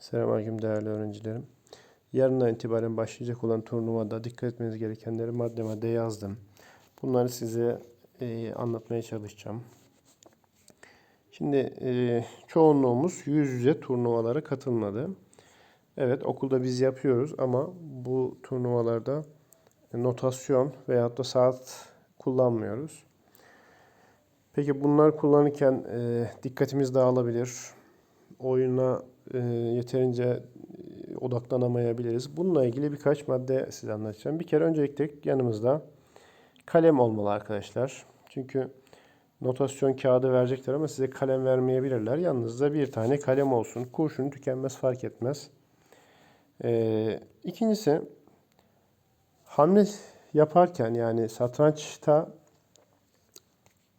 Selamünaleyküm değerli öğrencilerim. Yarından itibaren başlayacak olan turnuvada dikkat etmeniz gerekenleri madde madde yazdım. Bunları size e, anlatmaya çalışacağım. Şimdi e, çoğunluğumuz yüz yüze turnuvalara katılmadı. Evet okulda biz yapıyoruz ama bu turnuvalarda notasyon veyahut da saat kullanmıyoruz. Peki bunlar kullanırken e, dikkatimiz dağılabilir. Oyuna yeterince e, odaklanamayabiliriz. Bununla ilgili birkaç madde size anlatacağım. Bir kere öncelikle yanımızda kalem olmalı arkadaşlar. Çünkü notasyon kağıdı verecekler ama size kalem vermeyebilirler. Yanınızda bir tane kalem olsun. Kurşun tükenmez fark etmez. Ee, ikincisi hamle yaparken yani satrançta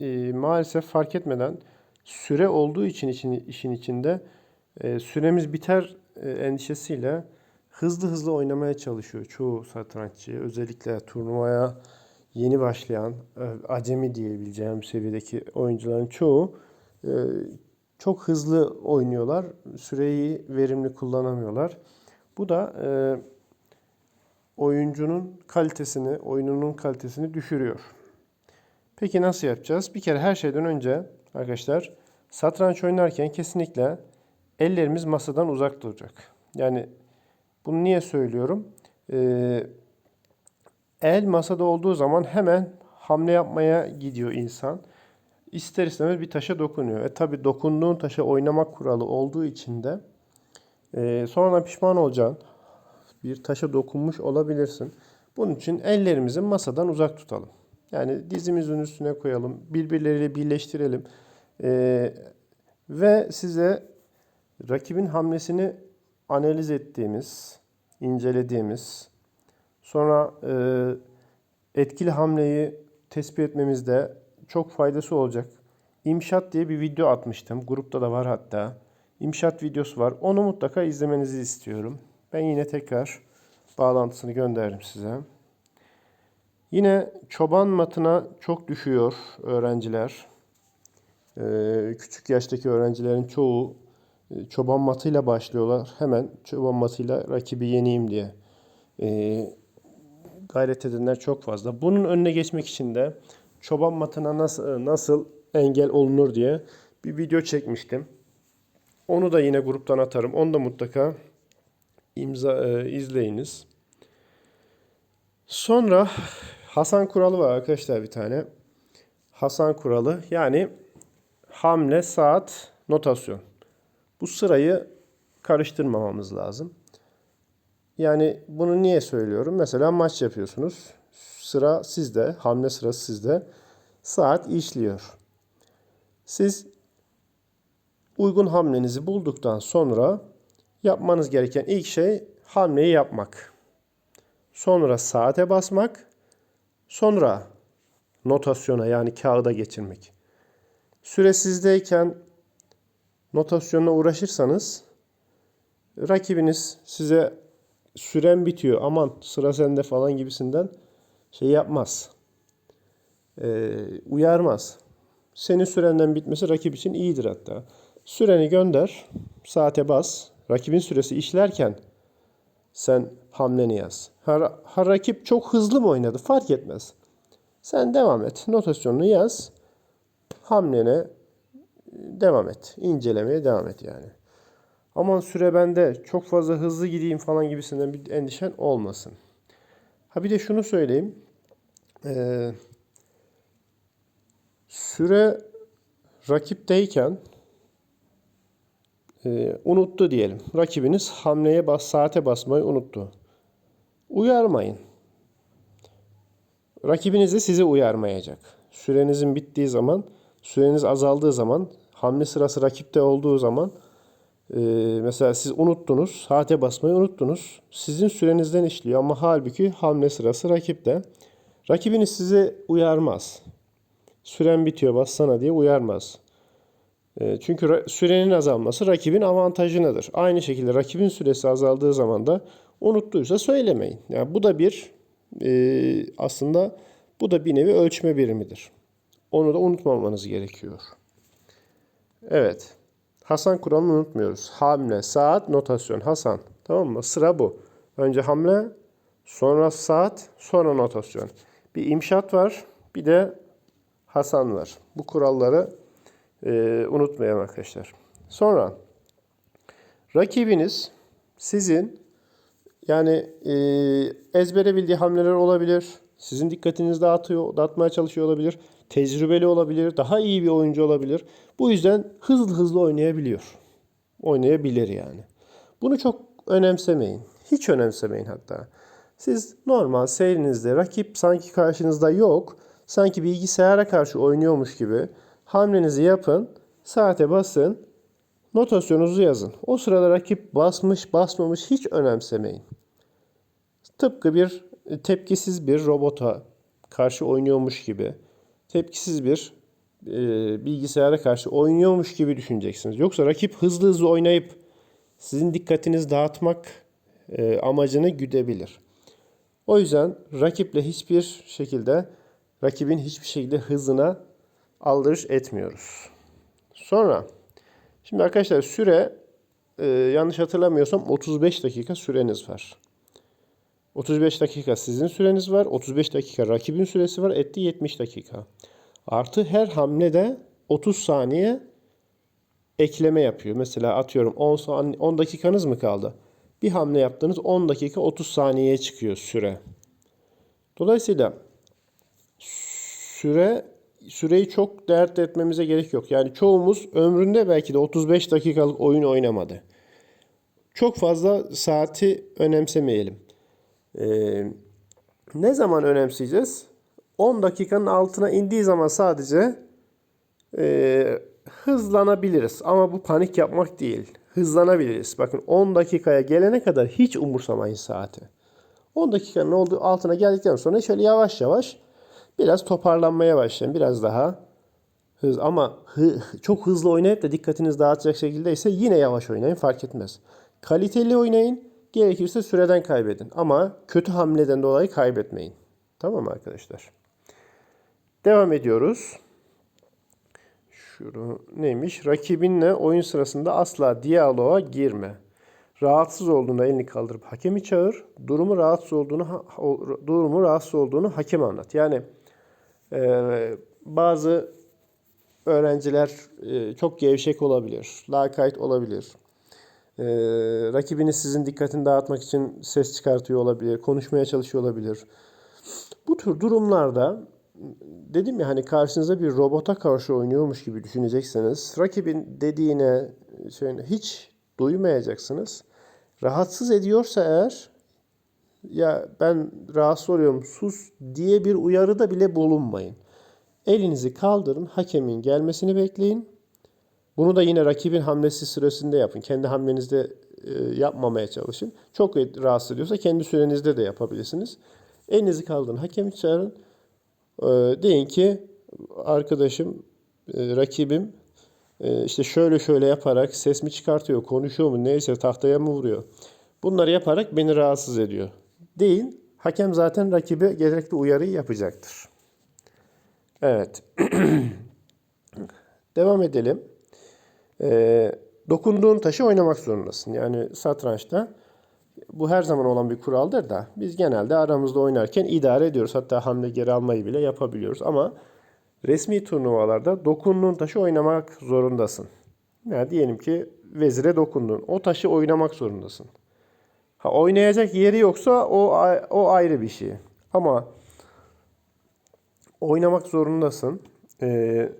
e, maalesef fark etmeden süre olduğu için işin, işin içinde e, süremiz biter e, endişesiyle hızlı hızlı oynamaya çalışıyor çoğu satranççı. Özellikle turnuvaya yeni başlayan, e, acemi diyebileceğim seviyedeki oyuncuların çoğu e, çok hızlı oynuyorlar. Süreyi verimli kullanamıyorlar. Bu da e, oyuncunun kalitesini, oyununun kalitesini düşürüyor. Peki nasıl yapacağız? Bir kere her şeyden önce arkadaşlar satranç oynarken kesinlikle ellerimiz masadan uzak duracak. Yani bunu niye söylüyorum? Ee, el masada olduğu zaman hemen hamle yapmaya gidiyor insan. İster istemez bir taşa dokunuyor. E tabi dokunduğun taşa oynamak kuralı olduğu için de e, sonradan pişman olacaksın. Bir taşa dokunmuş olabilirsin. Bunun için ellerimizi masadan uzak tutalım. Yani dizimizin üstüne koyalım. Birbirleriyle birleştirelim. E, ve size rakibin hamlesini analiz ettiğimiz, incelediğimiz, sonra e, etkili hamleyi tespit etmemizde çok faydası olacak. İmşat diye bir video atmıştım. Grupta da var hatta. İmşat videosu var. Onu mutlaka izlemenizi istiyorum. Ben yine tekrar bağlantısını gönderirim size. Yine çoban matına çok düşüyor öğrenciler. Ee, küçük yaştaki öğrencilerin çoğu çoban matıyla başlıyorlar. Hemen çoban matıyla rakibi yeneyim diye e, gayret edenler çok fazla. Bunun önüne geçmek için de çoban matına nasıl, nasıl engel olunur diye bir video çekmiştim. Onu da yine gruptan atarım. Onu da mutlaka imza e, izleyiniz. Sonra Hasan kuralı var arkadaşlar bir tane. Hasan kuralı yani hamle, saat, notasyon. Bu sırayı karıştırmamamız lazım. Yani bunu niye söylüyorum? Mesela maç yapıyorsunuz. Sıra sizde, hamle sırası sizde. Saat işliyor. Siz uygun hamlenizi bulduktan sonra yapmanız gereken ilk şey hamleyi yapmak. Sonra saate basmak. Sonra notasyona yani kağıda geçirmek. Süre sizdeyken notasyonla uğraşırsanız rakibiniz size süren bitiyor aman sıra sende falan gibisinden şey yapmaz. Ee, uyarmaz. Senin sürenden bitmesi rakip için iyidir hatta. Süreni gönder, saate bas. Rakibin süresi işlerken sen hamleni yaz. Ha, ha rakip çok hızlı mı oynadı fark etmez. Sen devam et. Notasyonunu yaz. Hamlene devam et. İncelemeye devam et yani. Aman süre bende çok fazla hızlı gideyim falan gibisinden bir endişen olmasın. Ha bir de şunu söyleyeyim. Ee, süre rakipteyken e, unuttu diyelim. Rakibiniz hamleye bas, saate basmayı unuttu. Uyarmayın. Rakibiniz de sizi uyarmayacak. Sürenizin bittiği zaman, süreniz azaldığı zaman, hamle sırası rakipte olduğu zaman e, mesela siz unuttunuz, saate basmayı unuttunuz. Sizin sürenizden işliyor ama halbuki hamle sırası rakipte. Rakibiniz sizi uyarmaz. Süren bitiyor bassana diye uyarmaz. E, çünkü sürenin azalması rakibin avantajınadır. Aynı şekilde rakibin süresi azaldığı zaman da unuttuysa söylemeyin. Yani bu da bir e, aslında bu da bir nevi ölçme birimidir. Onu da unutmamanız gerekiyor. Evet. Hasan kuralını unutmuyoruz. Hamle, saat, notasyon. Hasan. Tamam mı? Sıra bu. Önce hamle, sonra saat, sonra notasyon. Bir imşat var, bir de Hasan var. Bu kuralları e, unutmayalım arkadaşlar. Sonra rakibiniz sizin yani e, ezbere bildiği hamleler olabilir. Sizin dikkatinizi dağıtıyor, dağıtmaya çalışıyor olabilir. Tecrübeli olabilir. Daha iyi bir oyuncu olabilir. Bu yüzden hızlı hızlı oynayabiliyor. Oynayabilir yani. Bunu çok önemsemeyin. Hiç önemsemeyin hatta. Siz normal seyrinizde rakip sanki karşınızda yok. Sanki bilgisayara karşı oynuyormuş gibi hamlenizi yapın. Saate basın. Notasyonunuzu yazın. O sırada rakip basmış basmamış hiç önemsemeyin. Tıpkı bir tepkisiz bir robota karşı oynuyormuş gibi, tepkisiz bir e, bilgisayara karşı oynuyormuş gibi düşüneceksiniz. Yoksa rakip hızlı hızlı oynayıp sizin dikkatinizi dağıtmak e, amacını güdebilir. O yüzden rakiple hiçbir şekilde, rakibin hiçbir şekilde hızına aldırış etmiyoruz. Sonra, şimdi arkadaşlar süre, e, yanlış hatırlamıyorsam 35 dakika süreniz var. 35 dakika sizin süreniz var. 35 dakika rakibin süresi var. Etti 70 dakika. Artı her hamlede 30 saniye ekleme yapıyor. Mesela atıyorum 10, saniye, 10 dakikanız mı kaldı? Bir hamle yaptınız 10 dakika 30 saniyeye çıkıyor süre. Dolayısıyla süre süreyi çok dert etmemize gerek yok. Yani çoğumuz ömründe belki de 35 dakikalık oyun oynamadı. Çok fazla saati önemsemeyelim. Ee, ne zaman önemseyeceğiz? 10 dakikanın altına indiği zaman sadece e, hızlanabiliriz. Ama bu panik yapmak değil. Hızlanabiliriz. Bakın 10 dakikaya gelene kadar hiç umursamayın saati. 10 dakikanın olduğu altına geldikten sonra şöyle yavaş yavaş biraz toparlanmaya başlayın. Biraz daha hız ama hı, çok hızlı oynayıp da dikkatiniz dağıtacak şekilde ise yine yavaş oynayın fark etmez. Kaliteli oynayın. Gerekirse süreden kaybedin. Ama kötü hamleden dolayı kaybetmeyin. Tamam mı arkadaşlar? Devam ediyoruz. Şunu neymiş? Rakibinle oyun sırasında asla diyaloğa girme. Rahatsız olduğunda elini kaldırıp hakemi çağır. Durumu rahatsız olduğunu durumu rahatsız olduğunu hakem anlat. Yani e, bazı öğrenciler e, çok gevşek olabilir, lakayt olabilir. Ee, rakibiniz sizin dikkatini dağıtmak için ses çıkartıyor olabilir, konuşmaya çalışıyor olabilir. Bu tür durumlarda dedim ya hani karşınıza bir robota karşı oynuyormuş gibi düşünecekseniz rakibin dediğine şöyle hiç duymayacaksınız. Rahatsız ediyorsa eğer ya ben rahatsız oluyorum sus diye bir uyarıda bile bulunmayın. Elinizi kaldırın, hakemin gelmesini bekleyin. Bunu da yine rakibin hamlesi süresinde yapın. Kendi hamlenizde e, yapmamaya çalışın. Çok rahatsız ediyorsa kendi sürenizde de yapabilirsiniz. Elinizi kaldırın, hakemi çağırın. E, deyin ki arkadaşım, e, rakibim işte şöyle şöyle yaparak ses mi çıkartıyor, konuşuyor mu, neyse tahtaya mı vuruyor. Bunları yaparak beni rahatsız ediyor. Deyin. Hakem zaten rakibe gerekli uyarıyı yapacaktır. Evet. Devam edelim. E, dokunduğun taşı oynamak zorundasın. Yani satrançta bu her zaman olan bir kuraldır da biz genelde aramızda oynarken idare ediyoruz. Hatta hamle geri almayı bile yapabiliyoruz. Ama resmi turnuvalarda dokunduğun taşı oynamak zorundasın. Yani diyelim ki vezire dokundun. O taşı oynamak zorundasın. Ha, oynayacak yeri yoksa o, o ayrı bir şey. Ama oynamak zorundasın. Ee,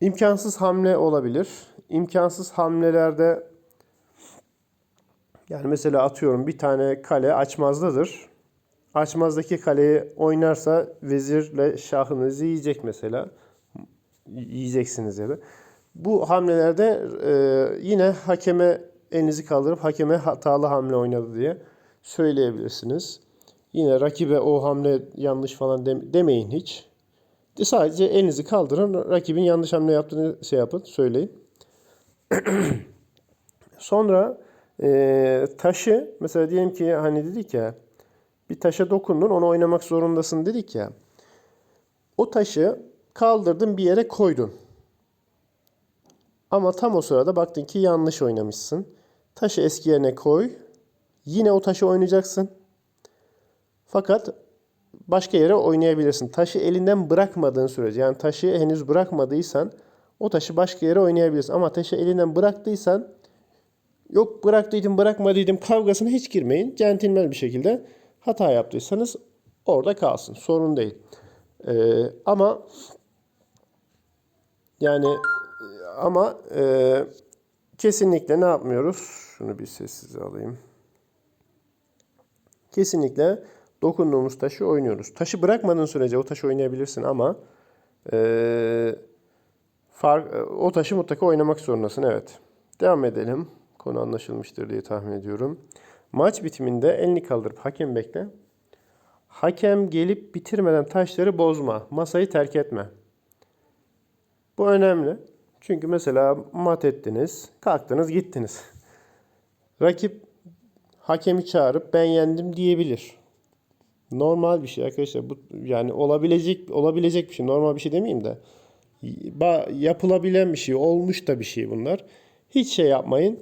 imkansız hamle olabilir imkansız hamlelerde yani mesela atıyorum bir tane kale açmazdadır. Açmazdaki kaleyi oynarsa vezirle şahınızı yiyecek mesela. Yiyeceksiniz ya da. Bu hamlelerde e, yine hakeme elinizi kaldırıp hakeme hatalı hamle oynadı diye söyleyebilirsiniz. Yine rakibe o hamle yanlış falan demeyin hiç. Sadece elinizi kaldırın, rakibin yanlış hamle yaptığını şey yapın, söyleyin. Sonra e, taşı mesela diyelim ki hani dedik ya bir taşa dokundun onu oynamak zorundasın dedik ya. O taşı kaldırdın bir yere koydun. Ama tam o sırada baktın ki yanlış oynamışsın. Taşı eski yerine koy. Yine o taşı oynayacaksın. Fakat başka yere oynayabilirsin. Taşı elinden bırakmadığın sürece yani taşı henüz bırakmadıysan o taşı başka yere oynayabilirsin. Ama taşı elinden bıraktıysan yok bıraktıydım bırakmadıydım kavgasına hiç girmeyin. Centilmen bir şekilde hata yaptıysanız orada kalsın. Sorun değil. Ee, ama yani ama e, kesinlikle ne yapmıyoruz? Şunu bir sessize alayım. Kesinlikle dokunduğumuz taşı oynuyoruz. Taşı bırakmadığın sürece o taşı oynayabilirsin ama e, fark, o taşı mutlaka oynamak zorundasın. Evet. Devam edelim. Konu anlaşılmıştır diye tahmin ediyorum. Maç bitiminde elini kaldırıp hakem bekle. Hakem gelip bitirmeden taşları bozma. Masayı terk etme. Bu önemli. Çünkü mesela mat ettiniz, kalktınız gittiniz. Rakip hakemi çağırıp ben yendim diyebilir. Normal bir şey arkadaşlar. Bu yani olabilecek olabilecek bir şey. Normal bir şey demeyeyim de. Yapılabilen bir şey, olmuş da bir şey bunlar. Hiç şey yapmayın.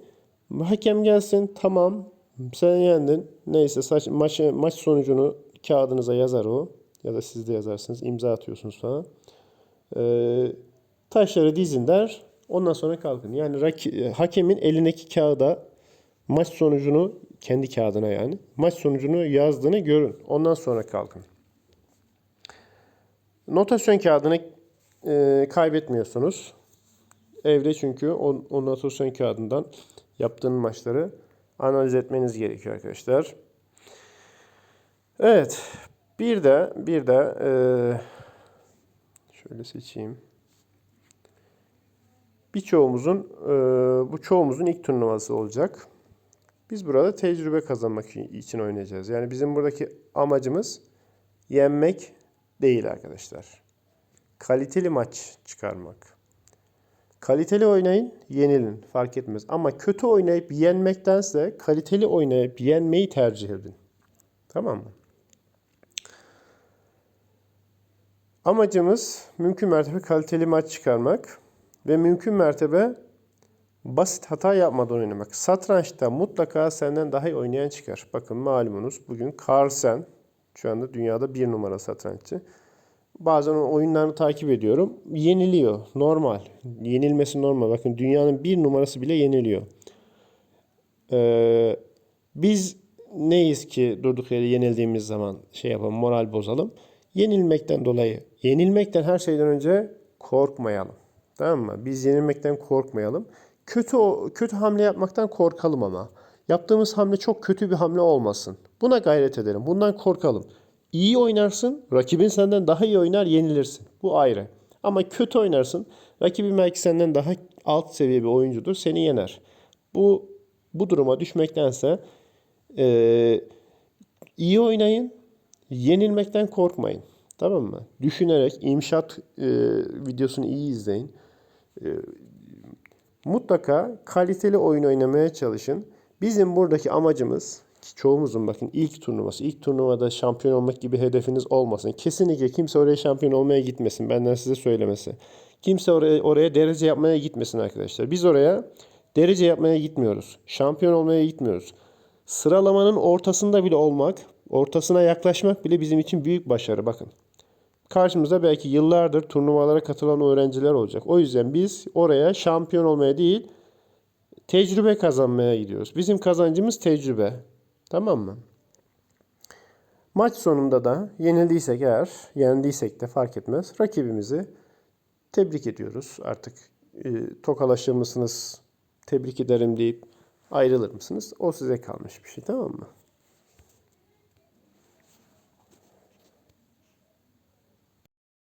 Hakem gelsin, tamam. Sen yendin. Neyse saç, maç, maç sonucunu kağıdınıza yazar o. Ya da siz de yazarsınız. imza atıyorsunuz falan. Ee, taşları dizin der. Ondan sonra kalkın. Yani raki- hakemin elindeki kağıda maç sonucunu kendi kağıdına yani maç sonucunu yazdığını görün. Ondan sonra kalkın. Notasyon kağıdını e, kaybetmiyorsunuz. Evde çünkü o, o notasyon kağıdından yaptığın maçları analiz etmeniz gerekiyor arkadaşlar. Evet. Bir de bir de e, şöyle seçeyim. Birçoğumuzun e, bu çoğumuzun ilk turnuvası olacak. Biz burada tecrübe kazanmak için oynayacağız. Yani bizim buradaki amacımız yenmek değil arkadaşlar. Kaliteli maç çıkarmak. Kaliteli oynayın, yenilin. Fark etmez. Ama kötü oynayıp yenmektense kaliteli oynayıp yenmeyi tercih edin. Tamam mı? Amacımız mümkün mertebe kaliteli maç çıkarmak ve mümkün mertebe basit hata yapmadan oynamak. Satrançta mutlaka senden daha iyi oynayan çıkar. Bakın malumunuz bugün Carlsen şu anda dünyada bir numara satranççı. Bazen oyunlarını takip ediyorum. Yeniliyor. Normal. Yenilmesi normal. Bakın dünyanın bir numarası bile yeniliyor. Ee, biz neyiz ki durduk yere yenildiğimiz zaman şey yapalım, moral bozalım. Yenilmekten dolayı, yenilmekten her şeyden önce korkmayalım. Tamam mı? Biz yenilmekten korkmayalım. Kötü kötü hamle yapmaktan korkalım ama. Yaptığımız hamle çok kötü bir hamle olmasın. Buna gayret edelim. Bundan korkalım. İyi oynarsın, rakibin senden daha iyi oynar, yenilirsin. Bu ayrı. Ama kötü oynarsın, rakibin belki senden daha alt seviye bir oyuncudur, seni yener. Bu bu duruma düşmektense eee, iyi oynayın, yenilmekten korkmayın. Tamam mı? Düşünerek imşat eee, videosunu iyi izleyin. Mutlaka kaliteli oyun oynamaya çalışın. Bizim buradaki amacımız çoğumuzun bakın ilk turnuvası. ilk turnuvada şampiyon olmak gibi hedefiniz olmasın. Kesinlikle kimse oraya şampiyon olmaya gitmesin. Benden size söylemesi. Kimse oraya, oraya derece yapmaya gitmesin arkadaşlar. Biz oraya derece yapmaya gitmiyoruz. Şampiyon olmaya gitmiyoruz. Sıralamanın ortasında bile olmak, ortasına yaklaşmak bile bizim için büyük başarı. Bakın. Karşımızda belki yıllardır turnuvalara katılan öğrenciler olacak. O yüzden biz oraya şampiyon olmaya değil, tecrübe kazanmaya gidiyoruz. Bizim kazancımız tecrübe. Tamam mı? Maç sonunda da yenildiysek eğer, yendiysek de fark etmez. Rakibimizi tebrik ediyoruz. Artık e, tokalaşır mısınız, tebrik ederim deyip ayrılır mısınız? O size kalmış bir şey tamam mı?